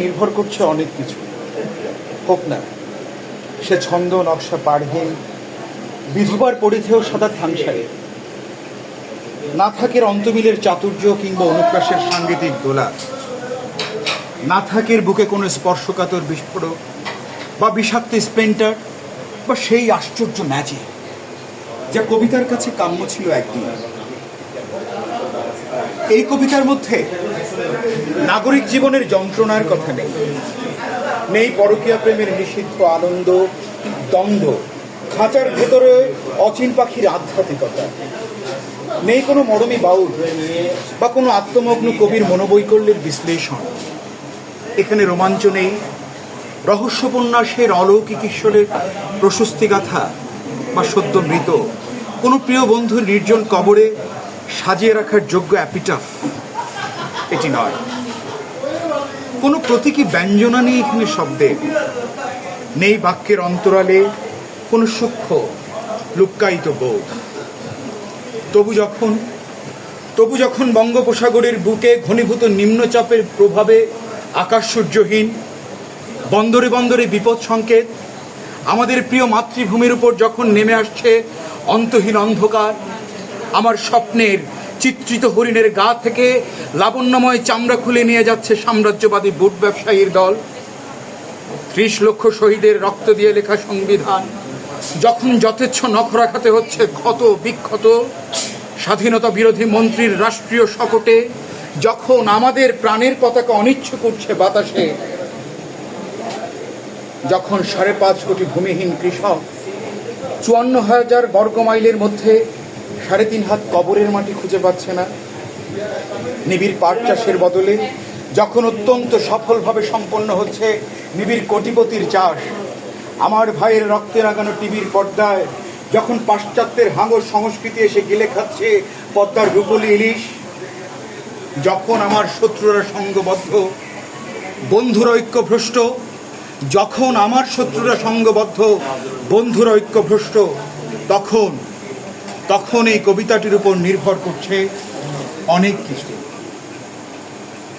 নির্ভর করছে অনেক কিছু। হোক না। সে ছন্দ, নকশা পারহীন বিধবার পরিধেয় সাদা থানসারে না থাকের অন্তমিলের চাতুর্য কিংবা অনুপ্রাসের সাংগীতিক দোলা। না থাকের বুকে কোনো স্পর্শকাতর বিস্ফোরক বা বিষাক্ত স্পেন্টার বা সেই আশ্চর্য ম্যাজিক যা কবিতার কাছে কাম্য ছিল একদিন। এই কবিতার মধ্যে নাগরিক জীবনের যন্ত্রণার কথা নেই। নেই পরকীয়া প্রেমের নিষিদ্ধ আনন্দ, দ্বন্দ্ব, খাঁচার ভেতরে অচিন পাখির আধ্যাত্মিকতা। নেই কোনো মরমী বাউল বা কোনো আত্মমগ্ন কবির মনোবৈকল্যের বিশ্লেষণ। এখানে রোমাঞ্চ নেই। রহস্যোপন্যাসের অলৌকিক ঈশ্বরের প্রশস্তি গাথা বা সদ্য মৃত। কোনো প্রিয় বন্ধুর নির্জন কবরে সাজিয়ে রাখার যোগ্য অ্যাপিটাফ এটি নয়। কোনো প্রতীকী ব্যঞ্জনা নেই এখানে শব্দে। নেই বাক্যের অন্তরালে কোনো সূক্ষ্ম লুক্কায়িত বোধ। তবু যখন তবু যখন বঙ্গোপসাগরের বুকে ঘনীভূত নিম্নচাপের প্রভাবে আকাশ সূর্যহীন, বন্দরে বন্দরে বিপদ সংকেত, আমাদের প্রিয় মাতৃভূমির উপর যখন নেমে আসছে অন্তহীন অন্ধকার, আমার স্বপ্নের চিত্রিত হরিণের গা থেকে লাবণ্যময় চামড়া খুলে নিয়ে যাচ্ছে সাম্রাজ্যবাদী বুট ব্যবসায়ীর দল। ত্রিশ লক্ষ শহীদের রক্ত দিয়ে লেখা সংবিধান। যখন যথেচ্ছ নখরাঘাতে হচ্ছে ক্ষত বিক্ষত, স্বাধীনতা বিরোধী মন্ত্রীর রাষ্ট্রীয় শকটে, যখন আমাদের প্রাণের পতাকা অনিচ্ছ করছে বাতাসে, যখন সাড়ে পাঁচ কোটি ভূমিহীন কৃষক, চুয়ান্ন হাজার বর্গ মাইলের মধ্যে সাড়ে তিন হাত কবরের মাটি খুঁজে পাচ্ছে না। নিবিড় পাট চাষের বদলে যখন অত্যন্ত সফলভাবে সম্পন্ন হচ্ছে নিবিড় কোটিপতির চাষ, আমার ভাইয়ের রক্তে লাগানো টিভির পর্দায় যখন পাশ্চাত্যের হাঙর সংস্কৃতি এসে গিলে খাচ্ছে পদ্মার রূপলি ইলিশ, যখন আমার শত্রুরা সঙ্গবদ্ধ, বন্ধুর ঐক্যভ্রষ্ট, যখন আমার শত্রুরা সঙ্গবদ্ধ, বন্ধুর ঐক্যভ্রষ্ট, তখন তখন এই কবিতাটির উপর নির্ভর করছে অনেক কিছু।